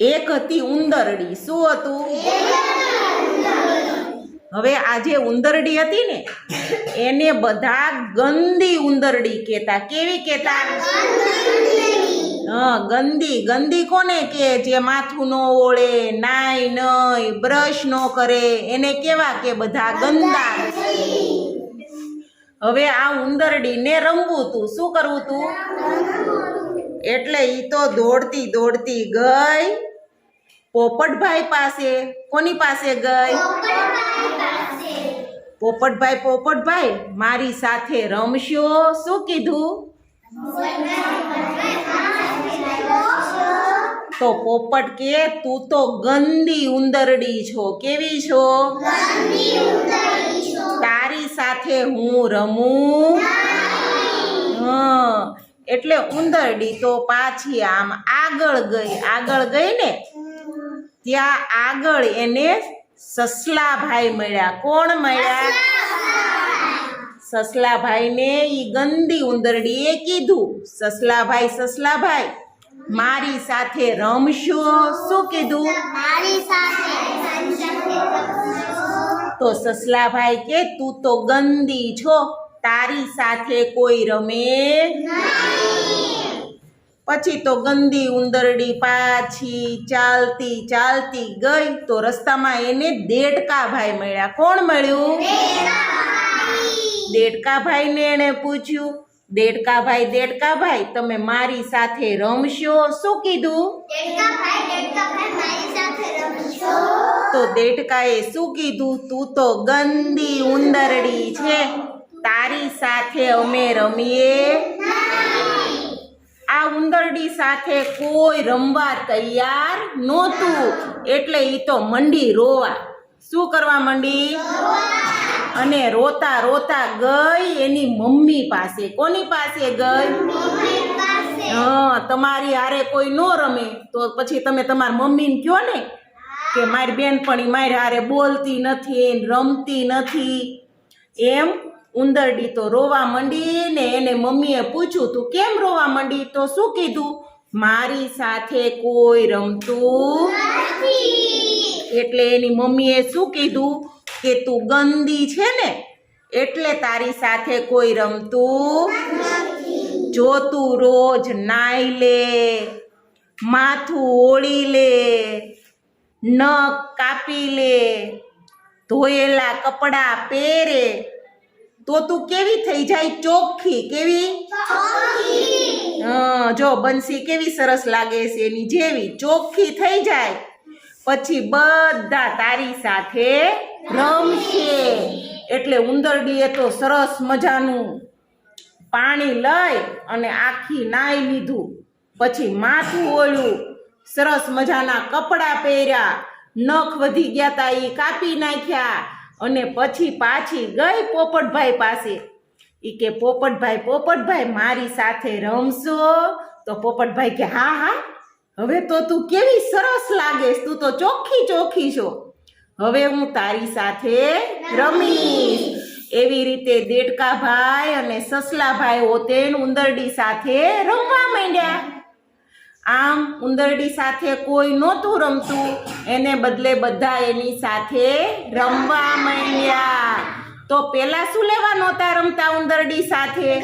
એક હતી ઉંદરડી. શું હતું? હવે આ જે ઉંદરડી હતી ને, એને બધા ગંદી ઉંદરડી કહેતા. કેવી કહેતા? હા, ગંદી. ગંદી કોને કે જે માથું ન ઓળે નાય નહીં બ્રશ ન કરે. એને કેવા કે બધા ગંદા. હવે આ ઉંદરડીને રમવું તું. શું કરવું તું? એટલે ઈ તો દોડતી દોડતી ગઈ. પોપટભાઈ પાસે કોની પાસે ગઈ? પોપટભાઈ પોપટભાઈ મારી સાથે રમશો? શું કીધું? તો પોપટ કે તું તો ગંદી ઉંદરડી છો કેવી છો. તારી સાથે હું રમું? એટલે ઉંદરડી તો પાછી આમ આગળ ગઈ આગળ ગઈ ને ત્યાં આગળ એને સસલાભાઈ મળ્યા. કોણ મળ્યા? સસલાભાઈને ઈ ગંદી ઉંદરડીએ કીધું. સસલાભાઈ સસલાભાઈ મારી સાથે રમશો? શું કીધું? મારી સાથે તો સસલાભાઈ કે તું તો ગંદી છો. તારી સાથે કોઈ રમે પછી તો ગંદી ઉંદરડી પાછી ચાલતી ચાલતી ગઈ તો રસ્તામાં એને દેડકાભાઈ મળ્યા. કોણ મળ્યું? દેડકાભાઈને એણે પૂછ્યું દેડકાભાઈ દેડકાભાઈ તમે મારી સાથે રમશો? શું કીધું? તો દેડકાએ શું કીધું? તું તો ગંદી ઉંદરડી છે. તારી સાથે અમે રમીએ. આ ઉંદરડી સાથે કોઈ રમવા તૈયાર નહોતું. એટલે એ તો મંડી રોવા. શું કરવા મંડી? અને રોતા રોતા ગઈ એની મમ્મી પાસે. કોની પાસે ગઈ? હા, તમારી હારે કોઈ ન રમે. તો પછી તમે તમારા મમ્મીને કહો ને કે મારી બેનપણી મારી હારે બોલતી નથી, રમતી નથી. એમ ઉંદરડી તો રોવા માંડી ને એને મમ્મીએ પૂછ્યું, તું કેમ રોવા માંડી? તો શું કીધું? મારી સાથે કોઈ રમતું એટલે એની મમ્મીએ શું કીધું? કે તું ગંદી છે ને, એટલે તારી સાથે કોઈ રમતું જો તું રોજ નાઈ લે, માથું ઓળી લે, નખ કાપી લે, ધોયેલા કપડાં પહેરે તો તું કેવી થઈ જાય? ચોખ્ખી કેવી? હં જો બંસી કેવી સરસ લાગે છે એની જેવી. ચોખ્ખી થઈ જાય. પછી બધા તારી સાથે રમશે. એટલે ઉંદરડીએ તો સરસ મજાનું પાણી લઈ અને આખી નાઈ લીધું. પછી માથું ઓળ્યું સરસ મજાના કપડાં પહેર્યા. નખ વધી ગયા તા એ કાપી નાખ્યા. અને પછી પાછી ગઈ પોપટભાઈ પાસે. એ કે, પોપટભાઈ પોપટભાઈ, મારી સાથે રમશો? તો પોપટભાઈ કે, હા હા. હવે તો તું કેવી સરસ લાગેશ. તું તો ચોખ્ખી ચોખ્ખી છો. હવે હું તારી સાથે રમીશ. એવી રીતે દેડકાભાઈ અને સસલાભાઈ ઓતેન ઉંદરડી સાથે રમવા માંડ્યા. આમ ઉંદરડી સાથે કોઈ નહોતું રમતું. એને બદલે બધા એની સાથે રમવા માંડ્યા. તો પેલા શું લેવા નહોતા રમતા ઉંદરડી સાથે?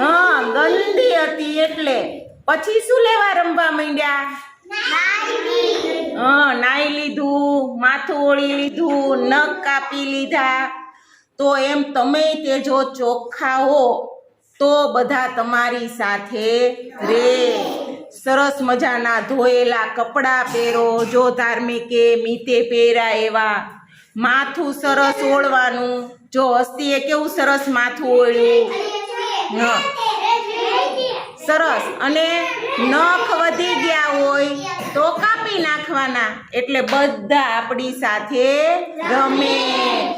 હા ગંદી હતી એટલે. પછી શું લેવા રમવા માંડ્યા? હા નાઈ લીધું માથું ઓળી લીધું નખ કાપી લીધા. તો એમ તમે તે જો ચોખ્ખા હો તો બધા તમારી સાથે રે. સરસ મજાના ધોયેલા કપડાં પહેરો, જો ધાર્મિકે મીતે પહેર્યા એવા. માથું સરસ ઓળવાનું. જો હસ્તીએ કેવું સરસ માથું ઓળ્યું. હા. સરસ. અને નખ વધી ગયા હોય તો કાપી નાખવાના. એટલે બધા આપણી સાથે રમે.